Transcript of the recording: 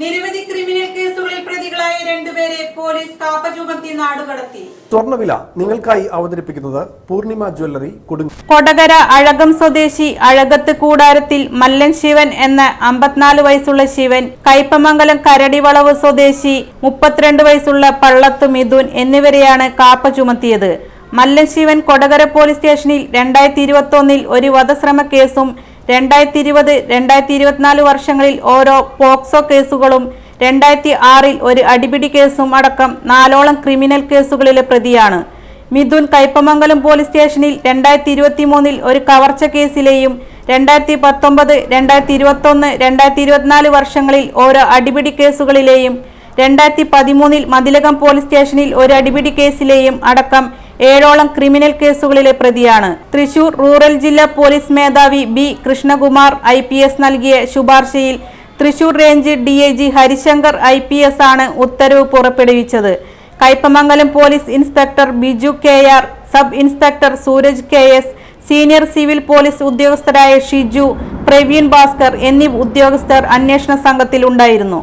നിരവധി ക്രിമിനൽ കേസുകളിൽ പ്രതികളായ രണ്ടുപേരെ പോലീസ് കാപ്പ ചുമത്തി നാടുകടത്തി. സ്വർണവില നിങ്ങൾക്കായി അവതരിപ്പിക്കുന്നത് പൂർണിമ ജ്വല്ലറി കൊടുങ്ങ കൊടകര അഴകം സ്വദേശി അഴകത്ത് കൂടാരത്തിൽ മല്ലൻ ശിവൻ എന്ന അമ്പത്തിനാല് വയസ്സുള്ള ശിവൻ കയ്പമംഗലം കരടിവളവ് സ്വദേശി മുപ്പത്തിരണ്ട് വയസ്സുള്ള പള്ളത്ത് മിഥുൻ എന്നിവരെയാണ് കാപ്പ ചുമത്തിയത് മല്ലൻ ശിവൻ കൊടകര പോലീസ് സ്റ്റേഷനിൽ രണ്ടായിരത്തി ഇരുപത്തൊന്നിൽ ഒരു വധശ്രമ കേസും രണ്ടായിരത്തി ഇരുപത് രണ്ടായിരത്തി ഇരുപത്തിനാല് വർഷങ്ങളിൽ ഓരോ പോക്സോ കേസുകളും രണ്ടായിരത്തി ആറിൽ ഒരു അടിപിടി കേസും അടക്കം നാലോളം ക്രിമിനൽ കേസുകളിലെ പ്രതിയാണ്. മിഥുൻ കൈപ്പമംഗലം പോലീസ് സ്റ്റേഷനിൽ രണ്ടായിരത്തി ഇരുപത്തി മൂന്നിൽ ഒരു കവർച്ച കേസിലെയും രണ്ടായിരത്തി പത്തൊമ്പത് രണ്ടായിരത്തി ഇരുപത്തൊന്ന് രണ്ടായിരത്തി ഇരുപത്തിനാല് വർഷങ്ങളിൽ ഓരോ അടിപിടി കേസുകളിലെയും രണ്ടായിരത്തി പതിമൂന്നിൽ മതിലകം പോലീസ് സ്റ്റേഷനിൽ ഒരു അടിപിടി കേസിലെയും അടക്കം ഏഴോളം ക്രിമിനൽ കേസുകളിലെ പ്രതിയാണ്. തൃശൂർ റൂറൽ ജില്ലാ പോലീസ് മേധാവി ബി കൃഷ്ണകുമാർ ഐ നൽകിയ ശുപാർശയിൽ Thrissur range D I G Harishankar I P S ആണ് ഉത്തരവ് പുറപ്പെടുവിച്ചത്. Kaipamangalam police inspector Biju K R sub inspector Sooraj K S senior civil police ഉദ്യോഗസ്ഥരായ Shiju Praveen Bhaskar എന്നീ ഉദ്യോഗസ്ഥർ അന്വേഷണ സംഘത്തിൽ ഉണ്ടായിരുന്നു.